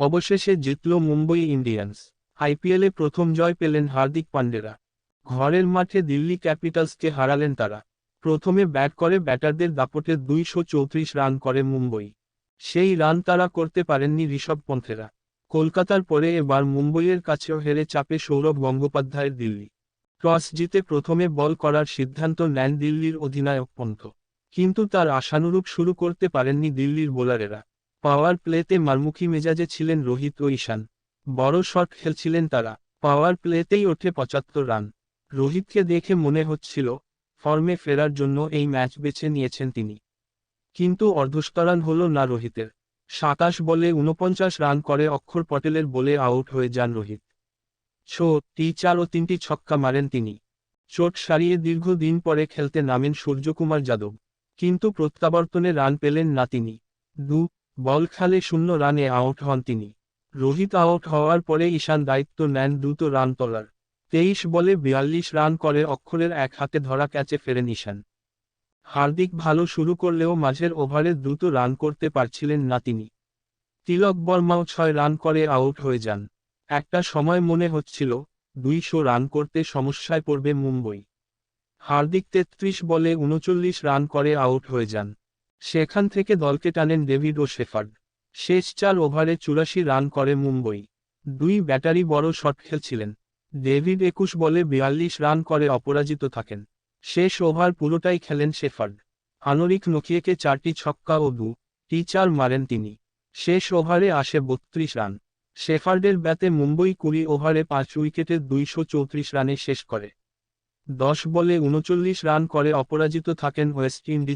অবশেষে জিতল মুম্বই ইন্ডিয়ান্স। আইপিএলে প্রথম জয় পেলেন হার্দিক পান্ডেরা। ঘরের মাঠে দিল্লি ক্যাপিটালসকে হারালেন তারা। প্রথমে ব্যাট করে ব্যাটারদের দাপটে দুইশো চৌত্রিশ রান করে মুম্বই। সেই রান তারা করতে পারেননি ঋষভ পন্থেরা। কলকাতার পরে এবার মুম্বইয়ের কাছেও হেরে চাপে সৌরভ গঙ্গোপাধ্যায়ের দিল্লি। টস জিতে প্রথমে বল করার সিদ্ধান্ত নেন দিল্লির অধিনায়ক পন্থ। কিন্তু তার আশানুরূপ শুরু করতে পারেননি দিল্লির বোলারেরা। পাওয়ার প্লেতে মারমুখী মেজাজে ছিলেন রোহিত ও ঈশান। বড় শট খেলছিলেন তারা। পাওয়ার প্লেতেই ওঠে পঁচাত্তর রান। রোহিতকে দেখে মনে হচ্ছিল, ফর্মে ফেরার জন্য এই ম্যাচ বেছে নিয়েছেন তিনি। কিন্তু অর্ধস্তরান হল না রোহিতের। সাতাশ বলে উনপঞ্চাশ রান করে অক্ষর পটেলের বলে আউট হয়ে যান রোহিত। ছো টি চার ও তিনটি ছক্কা মারেন তিনি। চোট সারিয়ে দীর্ঘদিন পরে খেলতে নামেন সূর্যকুমার যাদব। কিন্তু প্রত্যাবর্তনে রান পেলেন না তিনি। দু বল খেলে শূন্য রানে আউট হন তিনি। রোহিত আউট হওয়ার পরে ঈশান দায়িত্ব নেন দ্রুত রান তোলার। তেইশ বলে বিয়াল্লিশ রান করে অক্ষরের এক হাতে ধরা ক্যাচে ফেরেন ঈশান। হার্দিক ভালো শুরু করলেও মাঝের ওভারে দ্রুত রান করতে পারছিলেন না তিনি। তিলক বর্মাও ছয় রান করে আউট হয়ে যান। একটা সময় মনে হচ্ছিল, দুইশো রান করতে সমস্যায় পড়বে মুম্বই। হার্দিক তেত্রিশ বলে উনচল্লিশ রান করে আউট হয়ে যান। সেখান থেকে দলকে টানেন ডেভিড ও শেফার্ড। শেষ চার ওভারে চুরাশি রান করে মুম্বই। দুই ব্যাটারি বড় শট খেলছিলেন। ডেভিড একুশ বলে বিয়াল্লিশ রান করে অপরাজিত থাকেন। শেষ ওভার পুরোটাই খেলেন শেফার্ড। আনরিক নকিয়েকে চারটি ছক্কা ও দু টি চার মারেন তিনি। শেষ ওভারে আসে বত্রিশ রান। শেফার্ডের ব্যাতে মুম্বই কুড়ি ওভারে পাঁচ উইকেটে দুইশো চৌত্রিশ রানে শেষ করে। দশ বলে উনচল্লিশ রান করে অপরাজিত থাকেন ওয়েস্ট ইন্ডিজ